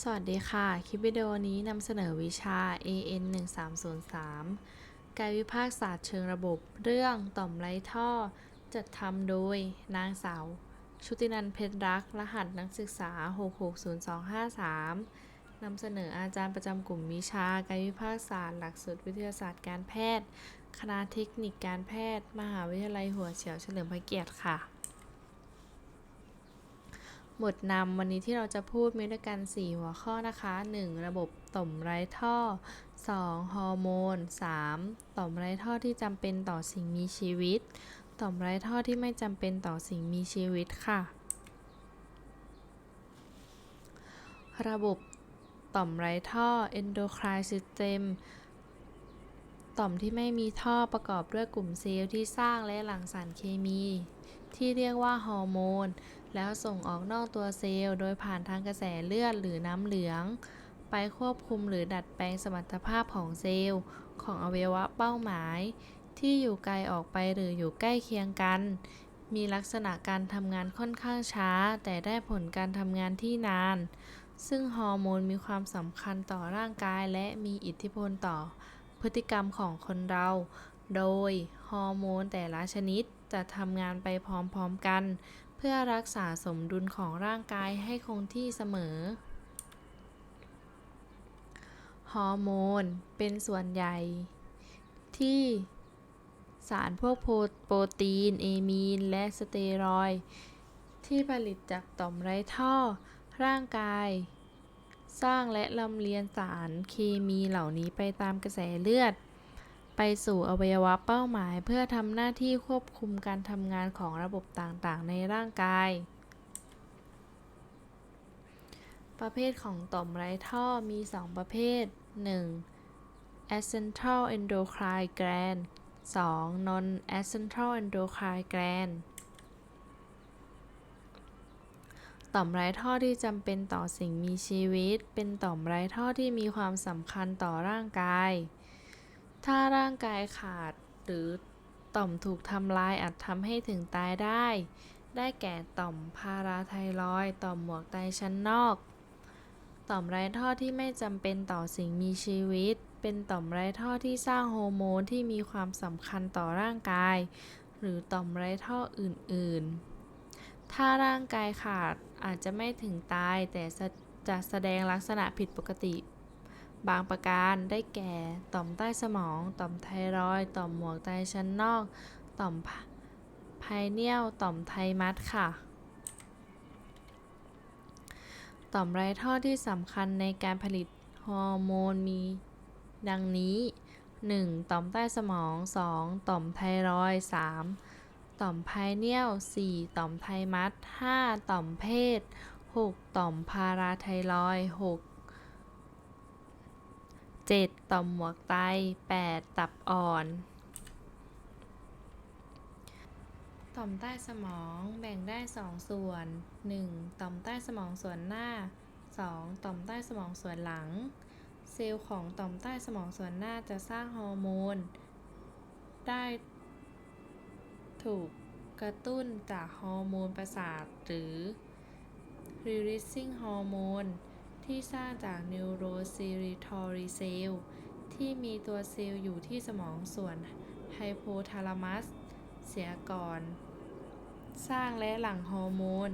สวัสดีค่ะ คลิปวิดีโอนี้นำเสนอวิชา AN 1 3 0 3กายวิภาคศาสตร์เชิงระบบ เรื่องต่อมไร้ท่อ จัดทำโดยนางสาว ชุตินันท์เพชรรัก รหัสนักศึกษา 660253นำเสนออาจารย์ประจำกลุ่มวิชากายวิภาคศาสตร์ หลักสูตรวิทยาศาสตร์การแพทย์ คณะเทคนิคการแพทย์ มหาวิทยาลัยหัวเฉียวเฉลิมพระเกียรติค่ะ หมดนำวันนี้ที่เราจะพูดมีด้วยกัน 4 หัวข้อนะคะ 1. ระบบต่อมไร้ท่อ 2. ฮอร์โมน 3. ต่อมไร้ท่อที่จำเป็นต่อสิ่งมีชีวิต ต่อมไร้ท่อที่ไม่จำเป็นต่อสิ่งมีชีวิตค่ะ ระบบต่อมไร้ท่อ endocrine system ต่อมที่ไม่มีท่อประกอบด้วยกลุ่มเซลล์ที่สร้างและหลั่งสารเคมี ที่เรียกว่าฮอร์โมน แล้วส่งออกนอกตัวเซลล์ โดยผ่านทางกระแสเลือดหรือน้ำเหลือง ไปควบคุมหรือดัดแปลงสมรรถภาพของเซลล์ ของอวัยวะเป้าหมาย ที่อยู่ไกลออกไปหรืออยู่ใกล้เคียงกัน มีลักษณะการทำงานค่อนข้างช้า แต่ได้ผลการทำงานที่นาน ซึ่งฮอร์โมนมีความสำคัญต่อร่างกายและมีอิทธิพลต่อพฤติกรรมของคนเรา โดยฮอร์โมนแต่ละชนิด จะทำงานไปพร้อมๆกัน เพื่อรักษาสมดุลของร่างกายให้คงที่เสมอ ฮอร์โมน เป็นส่วนใหญ่ ที่สารพวกโปรโปรตีน เอมีน และสเตียรอย ที่ผลิตจากต่อมไร้ท่อ ร่างกาย สร้างและลำเลียงสารเคมีเหล่านี้ไปตามกระแสเลือด ไปสู่อวัยวะเป้าหมาย เพื่อทำหน้าที่ควบคุมการทำงานของระบบต่างๆ ในร่างกาย ประเภทของต่อมไร้ท่อมี 2 ประเภท 1. Accentral endocrine gland 2. non accentral endocrine gland ต่อมไร้ท่อที่จำเป็นต่อสิ่งมีชีวิต เป็นต่อมไร้ท่อที่มีความสำคัญต่อร่างกาย ถ้าร่างกายขาดหรือต่อมถูกทำลายอาจทำให้ถึงตายได้ ได้แก่ต่อมพาราไทรอยต่อมหมวกไตชั้นนอก ต่อมไร้ท่อที่ไม่จำเป็นต่อสิ่งมีชีวิต เป็นต่อมไร้ท่อที่สร้างโฮอร์โมนที่มีความสำคัญต่อร่างกาย หรือต่อมไร้ท่ออื่นๆ ถ้าร่างกายขาดอาจจะไม่ถึงตายแต่จะแสดงลักษณะผิดปกติ บางประการได้แก่ ต่อมใต้สมอง ต่อมไทรอยด์ต่อมหมวกไตชั้นนอก ต่อมไพเนียลต่อมไทมัสค่ะ ต่อมไรท่อที่สำคัญในการผลิตฮอร์โมนมี ดังนี้ 1. ต่อมใต้สมอง 2. ต่อมไทรอยด์ 3. ต่อมไพเนียล 4. ต่อมไทมัส 5. ต่อมเพศ 6. ต่อมพาราไทรอยด์ 6. 7. ต่อมหมวกไต 8. ตับอ่อน ต่อมใต้สมองแบ่งได้ 2 ส่วน 1. ต่อมใต้สมองส่วนหน้า 2. ต่อมใต้สมองส่วนหลัง เซลล์ของต่อมใต้สมองส่วนหน้าจะสร้างฮอร์โมน ได้ถูกกระตุ้นจากฮอร์โมนประสาทหรือ releasing ฮอร์โมน ที่สร้างจากนิวโรซีริทอรีเซลที่มีตัวเซลล์อยู่ที่สมองส่วนไฮโพทาลามัส เสียก่อน สร้างและหลั่งฮอร์โมน